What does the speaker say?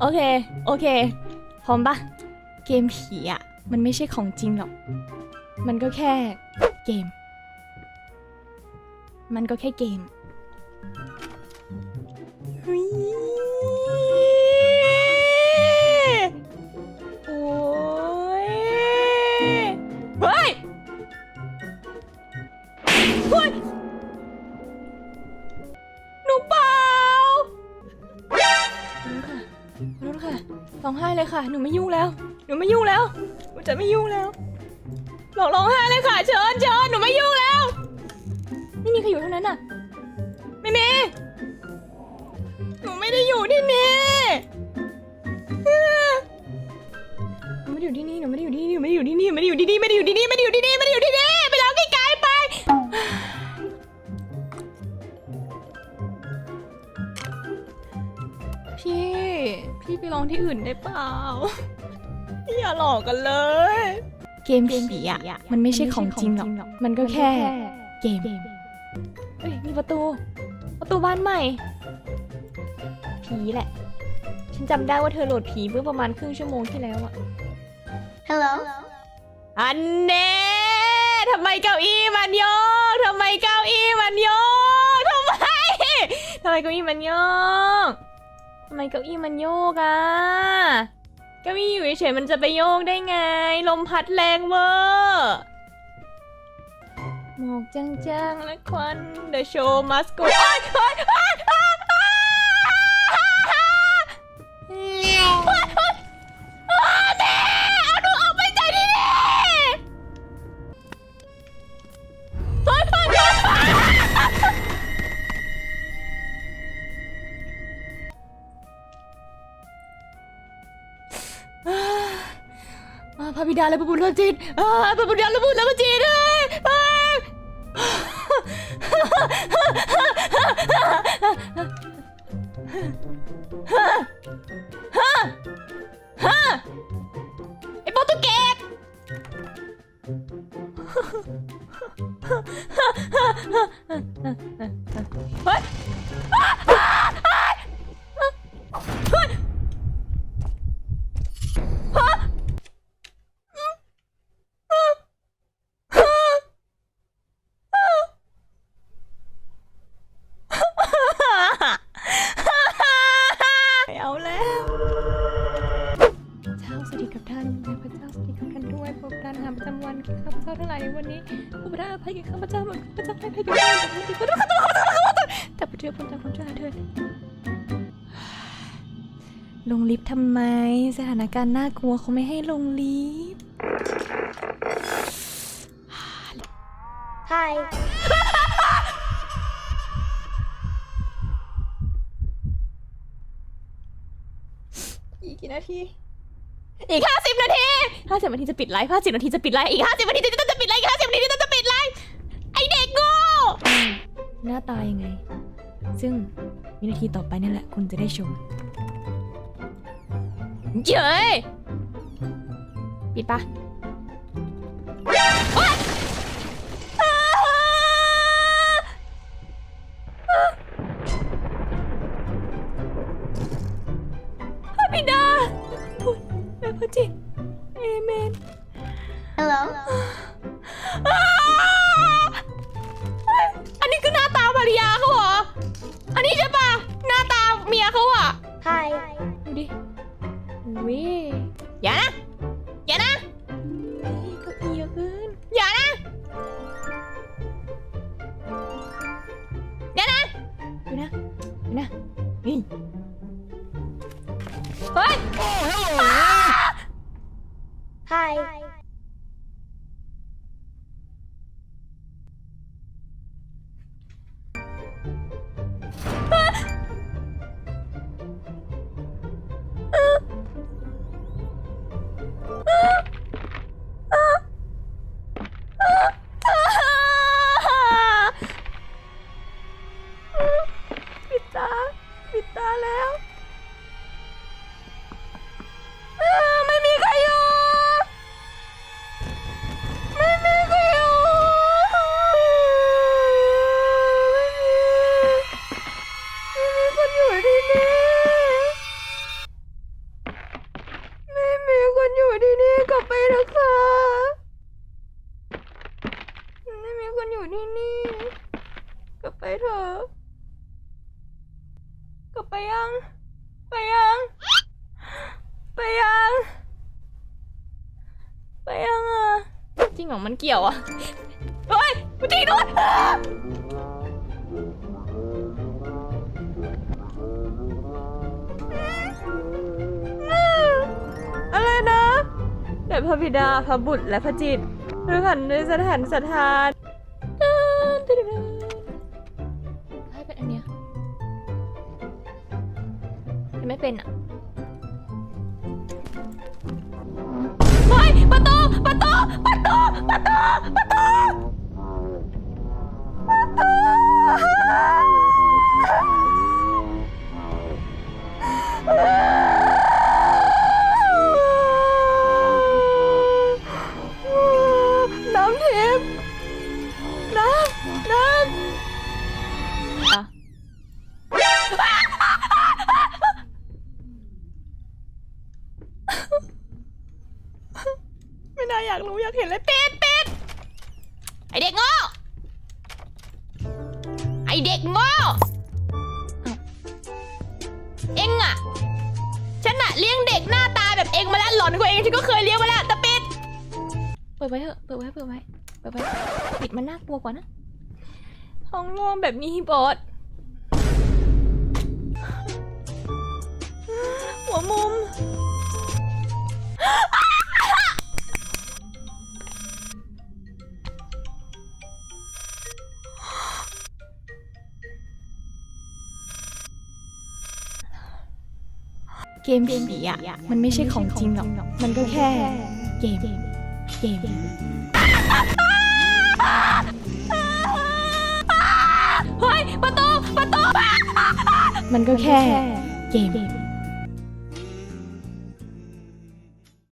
โอเค โอเค พร้อมปะเกมผีอะมันไม่ใช่ของจริงหรอก มันก็แค่เกม มันก็แค่เกมเฮ้ยโอ้ยเฮ้ยเฮ้ย ร้องไห้เลยค่ะ หนูไม่ยุ่งแล้ว หนูไม่ยุ่งแล้ว หนูจะไม่ยุ่งแล้วบอกร้องไห้เลยค่ะ เชิญเชิญหนูไม่ยุ่งแล้ว ไม่มีใครอยู่เท่านั้นน่ะ ไม่มี หนูไม่ได้อยู่ที่นี่หนูไม่ได้อยู่ที่นี่ หนูไม่ได้อยู่ที่นี่ หนูไม่ได้อยู่ที่นี่ ไม่ได้อยู่ที่นี่ ไม่ได้อยู่ที่นี่ไม่ได้อยู่ที่นี่ องที่อื่นได้เปล่าพี่อย่าหลอกกันเลย เกมผีอะ มันไม่ใช่ของจริงหรอก มันก็แค่ เกม เอ้ยมีประตู ประตูบ้านใหม่ ผีแหละ ฉันจำได้ว่าเธอโหลดผีเมื่อประมาณครึ่งชั่วโมงที่แล้วอะ Hello? อันเน่ทำไมเก้าอี้มันโยกทำไมเก้าอี้มันโยกทำไมทำไมเก้าอี้มันโยก ทำไมเก้าอี้มันโยกอะ เก้าอี้อยู่เฉยๆมันจะไปโยกได้ไง ลมพัดแรงเวอร์หมอกจางๆและควัน The show must go โพระบิดาและพระบุตรและจิตพระบิดาและพระบุตรและพระจิตไอ้โปรตุเกสเฮ้ย ประจำวันแก่ข้าพเจ้าทั้งหลายในวันนี้ขอพระอภัยแก่ข้าพเจ้าเหมือนข้าพเจ้าให้อภัยแก่ท่านแต่ไม่ได้ขอโทษขอโทษขอโทษขอโทษแต่พระเจ้าพ้นจากความชั่วยเถิดลงลิฟต์ทำไม สถานการณ์น่ากลัวเขาไม่ให้ลงลิฟต์ Hi. อีกกี่นาที อีกห้าสิบนาทีห้าสิบนาทีจะปิดไลฟ์ห้าสิบนาทีจะปิดไลฟ์อีกห้าสิบนาทีจะจะปิดไลฟ์อีกห้าสิบนาทีจะจะปิดไลฟ์ไอเด็กโง่หน้าตายังไง ซึ่งวินาทีต่อไปนั่นแหละ คุณจะได้ชม เย้ยปิดปะ Hi. ปิ ยัง ไปยัง ไปยัง ไปยังอะ จริงเหรอมันเกี่ยวอะ เฮ้ยกูตีโดนอะไรนะแต่พระบิดาพระบุตรและพระจิตรหรือขันในสถานสถานให้เป็นอันเนี้ยแต่ ไม่เป็นอะเฮ้ยประตูประตูประตูประตูประตู รู้อยากเห็นเลยปิดปิดไอเด็กโง่ไอเด็กโง่อ้าวเอ็งอะฉันอะเลี้ยงเด็กหน้าตาแบบเอ็งมาแล้วหลอนกว่าเองฉันก็เคยเลี้ยงมาแล้วแต่ปิดเปิดไว้เถอะเปิดไว้เปิดไว้เปิดไว้ปิดมันน่ากลัวกว่านะห้องโล่งแบบนี้บอสหัวมุม เกมผีอะมันไม่ใช่ของจริงหรอก มันก็แค่เกมเกมเฮ้ยประตูประตูมันก็แค่เกม